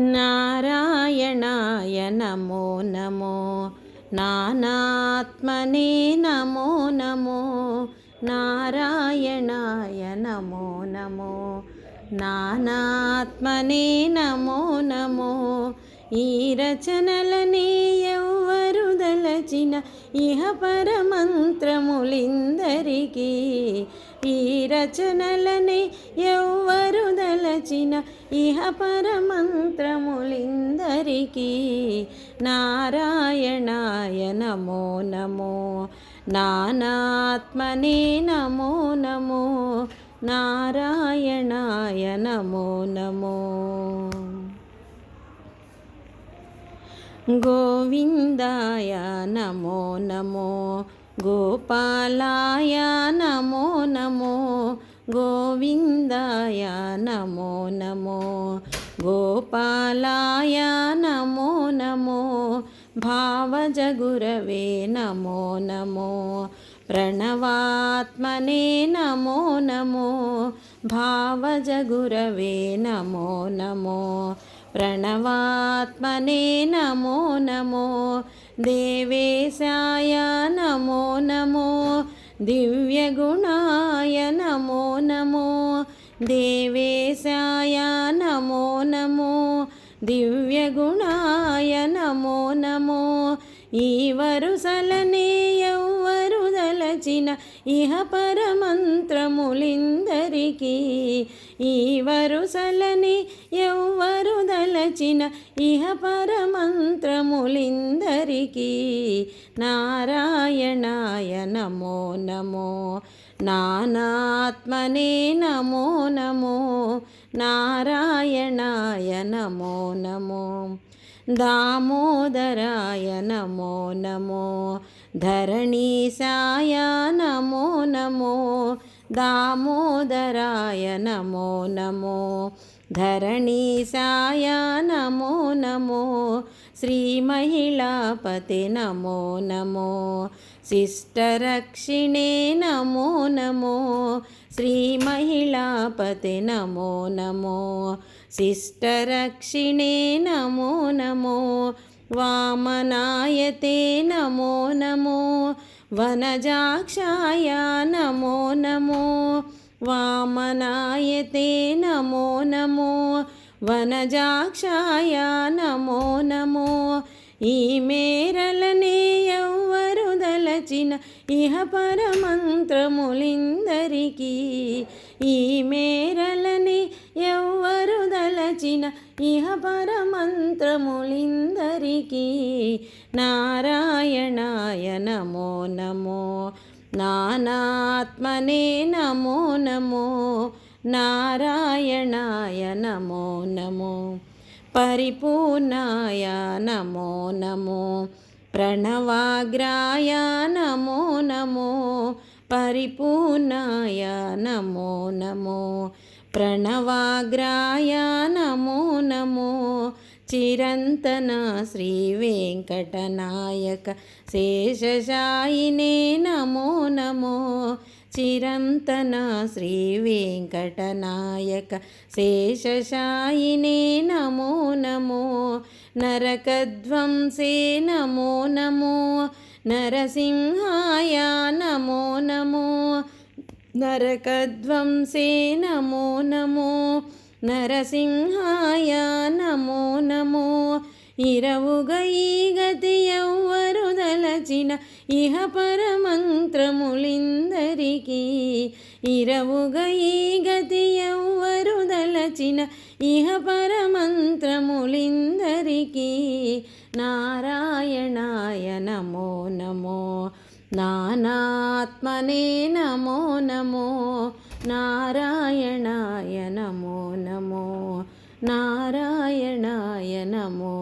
నారాయణాయ నమో నమో. నానాత్మనే నమో నమో. నారాయణాయ నమో నమో. నానాత్మనే నమో నమో. ఈ రచనలనే ఎవ్వరు దలచిన ఇహ పరమంత్రములిందరికీ ఈ రచనలనే ఎవ్వరు దలచిన ఇహ పరమంత్రములిందరికీ. నారాయణాయ నమో నమో నానాత్మనే నమో నమో నారాయణాయ నమో నమో. గోవిందాయ నమో నమో గోపాలాయ నమో నమో గోవిందాయ నమో నమో గోపాలాయ నమో నమో భావజగురవే నమో నమో ప్రణవాత్మనే నమో నమో భావజగురవే నమో నమో ప్రణవాత్మనే నమో నమో దేవేశాయ నమో నమో దివ్యగుణాయ నమో నమో దేవేశాయ నమో నమో దివ్యగుణాయ నమో నమో. ఈ వరుసలనే ఎవ్వరు దలచిన ఇహ పరమంత్రములిందరికీ ఈ వరుసలని ఎవ్వరు దలచిన ఇహ పరమంత్రములిందరికీ. నారాయణాయ నమో నమో నానాత్మనే నమో నమో నారాయణాయ నమో నమో దామోదరాయ నమో నమో ధరణీశాయ నమో నమో దామోదరాయ నమో నమో ధరణీశాయ నమో నమో శ్రీమహిళాపతి నమో నమో శిష్టరక్షిణే నమో నమో శ్రీమహిళాపతి నమో నమో శిష్టరక్షిణే నమో నమో వామనాయతే నమో నమో వనజాక్షాయ నమో నమో వామనాయతే నమో నమో వనజాక్షాయ నమో నమో ఈ మేరలనే ఎవ్వరు దలచిన ఇహ పరమంత్రములిందరికీ ఈ మే పరమంత్రములిందరికీ నారాయణాయ నమో నమో నానాత్మనే నమో నమో నారాయణాయ నమో నమో పరిపూర్ణాయ నమో నమో ప్రణవాగ్రాయ నమో నమో పరిపూర్ణాయ నమో నమో ప్రణవాగ్రాయ నమో నమో చిరంతన శ్రీ వెంకటనాయక శేషశాయినే నమో నమో చిరంతన శ్రీ వెంకటనాయక శేషశాయినే నమో నమో నరకధ్వంసే నమో నమో నరసింహాయ నమో నమో నరకధ్వంసే నమో నమో నరసింహాయ నమో నమో. ఇరవుగ ఈ గతి ఎవ్వరు దలచిన ఇహ పరమంత్రములిందరికీ. ఇరవుగ ఈ గతి ఎవ్వరు దలచిన ఇహ పరమంత్రములిందరికీ. నారాయణాయ నమో నమో. నానాత్మనే నమో నమో. నారాయణాయ నమో నమో. నారాయణాయ నమో